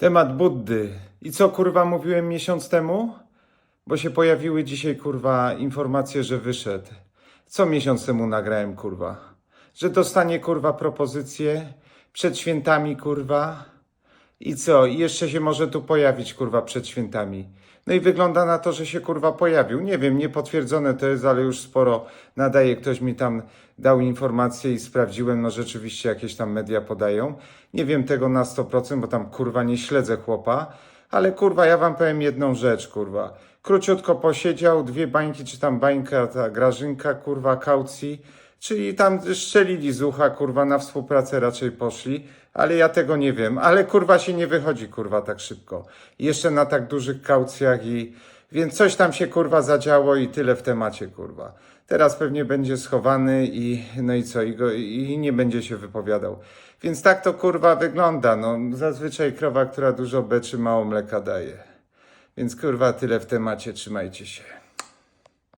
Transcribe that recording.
Temat Buddy. I co kurwa mówiłem miesiąc temu? Bo się pojawiły dzisiaj kurwa informacje, że wyszedł. Co miesiąc temu nagrałem kurwa? Że dostanie kurwa propozycję przed świętami kurwa. I co? I jeszcze się może tu pojawić kurwa przed świętami. No i wygląda na to, że się kurwa pojawił. Nie wiem, niepotwierdzone to jest, ale już sporo nadaje. Ktoś mi tam dał informację i sprawdziłem. No rzeczywiście jakieś tam media podają. Nie wiem tego na 100%, bo tam kurwa nie śledzę chłopa. Ale kurwa, ja wam powiem jedną rzecz, kurwa. Króciutko posiedział, dwie bańki, czy tam bańka, ta grażynka, kurwa, kaucji. Czyli tam szczelili z ucha, kurwa, na współpracę raczej poszli, ale ja tego nie wiem. Ale kurwa się nie wychodzi, kurwa, tak szybko. Jeszcze na tak dużych kaucjach i... Więc coś tam się, kurwa, zadziało i tyle w temacie, kurwa. Teraz pewnie będzie schowany i... No i co? I, go, I nie będzie się wypowiadał. Więc tak to, kurwa, wygląda. No, zazwyczaj krowa, która dużo beczy, mało mleka daje. Więc, kurwa, tyle w temacie. Trzymajcie się.